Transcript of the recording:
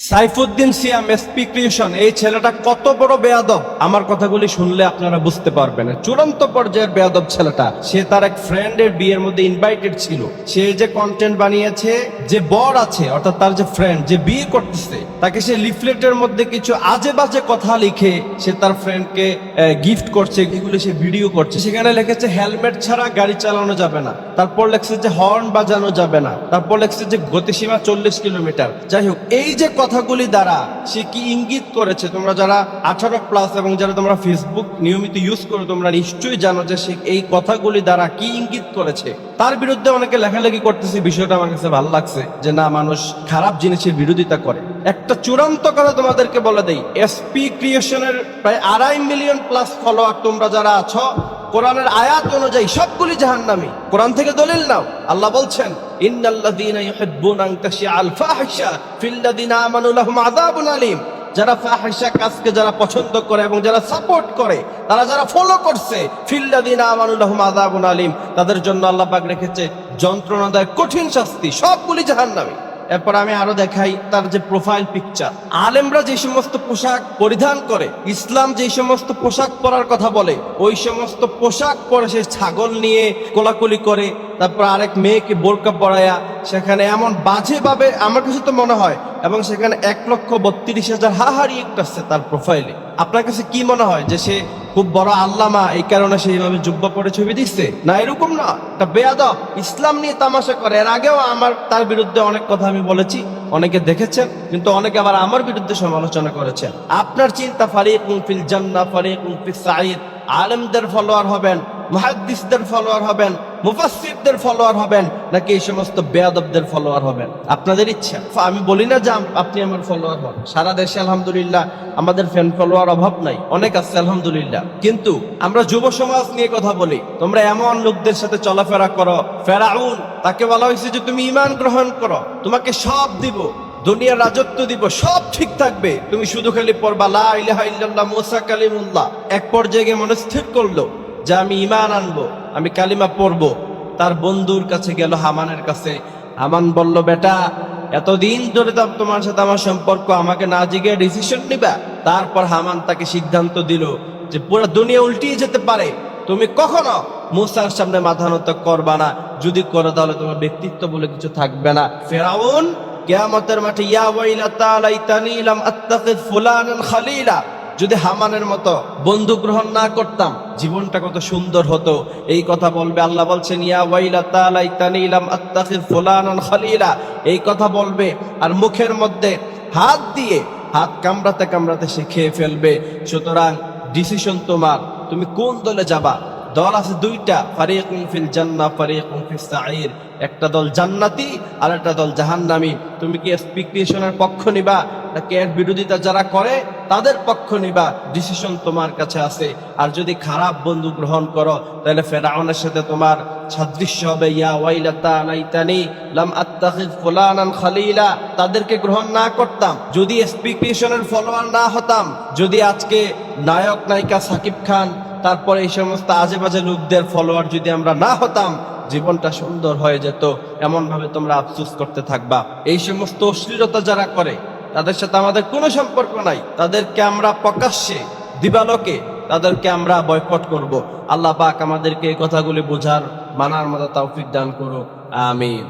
সাইফুদ্দিন সিয়াম SP creation এই ছেলেটা কত বড় বেয়াদব? আমার কথাগুলি শুনলে আপনারা বুঝতে পারবেন। চূড়ান্ত পর্যায়ের বেয়াদব ছেলেটা, সে তার এক ফ্রেন্ডের বিয়ের মধ্যে ইনভাইটেড ছিল। সে যে কন্টেন্ট বানিয়েছে, যে বর আছে, অর্থাৎ তার যে ফ্রেন্ড যে বিয়ে করতেছে, তাকে সে লিফলেটের মধ্যে কিছু আজে বাজে কথা লিখে সে তার ফ্রেন্ডকে গিফট করছে, এগুলি সে ভিডিও করছে। সেখানে লিখেছে হেলমেট ছাড়া গাড়ি চালানো যাবে না। তারপর লেখছে যে হর্ন বাজানো যাবে না। তারপর লেখছে যে, গতিসীমা চল্লিশ কিলোমিটার। যাই হোক, এই যে কথাগুলি দ্বারা সে কি ইঙ্গিত করেছে? তোমরা যারা আঠারো প্লাস এবং যারা তোমরা ফেসবুক নিয়মিত ইউজ করো, তোমরা নিশ্চয়ই জানো যে সে এই কথাগুলি দ্বারা কি ইঙ্গিত করেছে। তার বিরুদ্ধে অনেকে লেখালেখি করতেছে, বিষয়টা আমার কাছে ভালো লাগছে যে না, মানুষ খারাপ জিনিসের বিরোধিতা করে। একটা চূড়ান্ত কথা তোমাদেরকে বলে দেই এসপি ক্রিয়েশনের প্রায় আড়াই মিলিয়ন প্লাস ফলোয়ার তোমরা যারা আছো, কোরআনের আয়াত অনুযায়ী সবগুলি জাহান্নামী। কোরআন থেকে দলিল নাও, আল্লাহ বলছেন ইন্নাল্লাযীনা ইউহিব্বুনা আন তাশিআল ফাহিশা ফিল্লাযীনা আমানু যারা ফাহিশা কাজকে যারা পছন্দ করে এবং যারা সাপোর্ট করে, তারা যারা ফলো করছে ফিল্লাদিন আমানু লাহুম আযাবুন আলীম, তাদের জন্য আল্লাহ পাক রেখেছে যন্ত্রণাদায়ক কঠিন শাস্তি, সবগুলি জাহান্নামী। এরপর আমি আরও দেখাই তার যে প্রোফাইল পিকচার আলেমরা যে সমস্ত পোশাক পরিধান করে, ইসলাম যে সমস্ত পোশাক পরার কথা বলে, ওই সমস্ত পোশাক পরে সে ছাগল নিয়ে কোলাকুলি করে, তারপর আরেক মেয়েকে বোরকা পরায়া সেখানে এমন বাজে ভাবে আমার কাছে তো মনে হয়, এবং সেখানে এক লক্ষ বত্রিশ হাজার হাহারি একটা আছে তার প্রোফাইলে আপনার কাছে কি মনে হয় যে সে খুব বড় আল্লামা, এই কারণে সে এইভাবে জুব্ব পরে ছবি দিচ্ছে? না, এরকম না। এটা বেয়াদব। ইসলাম নিয়ে তামাশা করে। এর আগেও আমার, তার বিরুদ্ধে অনেক কথা আমি বলেছি, অনেকে দেখেছেন, কিন্তু অনেকে আবার আমার বিরুদ্ধে সমালোচনা করেছেন। আপনার চিন্তা ফারিক ফিল জান্না ফারিক ফিল সাইদ আলেমদের ফলোয়ার হবেন, মুহাদ্দিসদের ফলোয়ার হবেন মুফাসসিরদের ফলোয়ার হবেন নাকি এই সমস্ত বেয়াদবদের ফলোয়ার হবেন? আপনাদের ইচ্ছা। আমি বলি না যে আপনি আমার ফলোয়ার হন। সারা দেশে আলহামদুলিল্লাহ আমাদের ফ্যান ফলোয়ার অভাব নাই। অনেক আছে, আলহামদুলিল্লাহ। কিন্তু আমরা যুব সমাজ নিয়ে কথা বলি। তোমরা এমন লোকদের সাথে চলাফেরা করো। ফেরাউন, তাকে বলা হয়েছে যে তুমি ইমান গ্রহণ করো। তোমাকে সব দিব, দুনিয়ার রাজত্ব দিব, সব ঠিক থাকবে। তুমি শুধু খালি পড়বা, লা ইলাহা ইল্লাল্লাহ, মুসা কালিমুল্লাহ। এক পর্যায়ে গিয়ে মনে স্থির করল। যে আমি ইমান আনব, আমি কালিমা পড়ব। তার বন্ধুর কাছে গেল হামানের কাছে। হামান বলল, বেটা, এতদিন ধরে তো তোমার সাথে আমার সম্পর্ক, আমাকে না জিগে ডিসিশন নিবা? তারপর হামান তাকে সিদ্ধান্ত দিল যে পুরো দুনিয়া উল্টিয়ে যেতে পারে। তুমি কখনো মুসার সামনে মাথা নত করবা না? যদি করো তাহলে তোমার ব্যক্তিত্ব বলে কিছু থাকবে না। ফেরাউন, কেয়ামতের মাঠে, ইয়া ওয়াইলাতা লাইতানি লাম আত্তাখিদ ফুলানান খালিলা। যদি হামানের মতো বন্ধু গ্রহণ না করতাম, জীবনটা কত সুন্দর হতো। এই কথা বলবে আল্লাহ বলছেন, ইয়া এই কথা বলবে আর মুখের মধ্যে হাত দিয়ে হাত কামড়াতে কামড়াতে সে খেয়ে ফেলবে। সুতরাং ডিসিশন তোমার। তুমি কোন দলে যাবা? দল আছে দুইটা, ফারিকুন ফিল জান্নাহ, ফারিকুন ফিস সাঈর। একটা দল জান্নাতি আর একটা দল জাহান্নামী। তুমি কি এক্সপেকটেশনের পক্ষ নিবা, নাকি এর বিরোধিতা যারা করে, তাদের পক্ষ নিবা? ডিসিশন তোমার কাছে আছে। আর যদি খারাপ বন্ধু গ্রহণ করো, তাহলে ফেরাউনের সাথে তোমার সাদৃশ্য হবে, ইয়া ওয়াইলাতা লাইতানি লাম আত্তাখিদ ফুলানান খালিলা। তাদেরকে গ্রহণ না করতাম, যদি এক্সপেকটেশনের ফলোয়ার না হতাম, যদি আজকে নায়ক নায়িকা সাকিব খান তারপরে এই সমস্ত আজে বাজে লোকদের ফলোয়ার যদি আমরা না হতাম, জীবনটা সুন্দর হয়ে যেত এমন ভাবে তোমরা আফসুস করতে থাকবা। এই সমস্ত অশ্লীলতা যারা করে, তাদের সাথে আমাদের কোনো সম্পর্ক নাই। তাদেরকে আমরা প্রকাশ্যে, দিবালোকে, তাদেরকে আমরা বয়কট করব। আল্লাহ পাক আমাদেরকে এই কথাগুলি বোঝার, মানার মতো তৌফিক দান করুক। আমিন।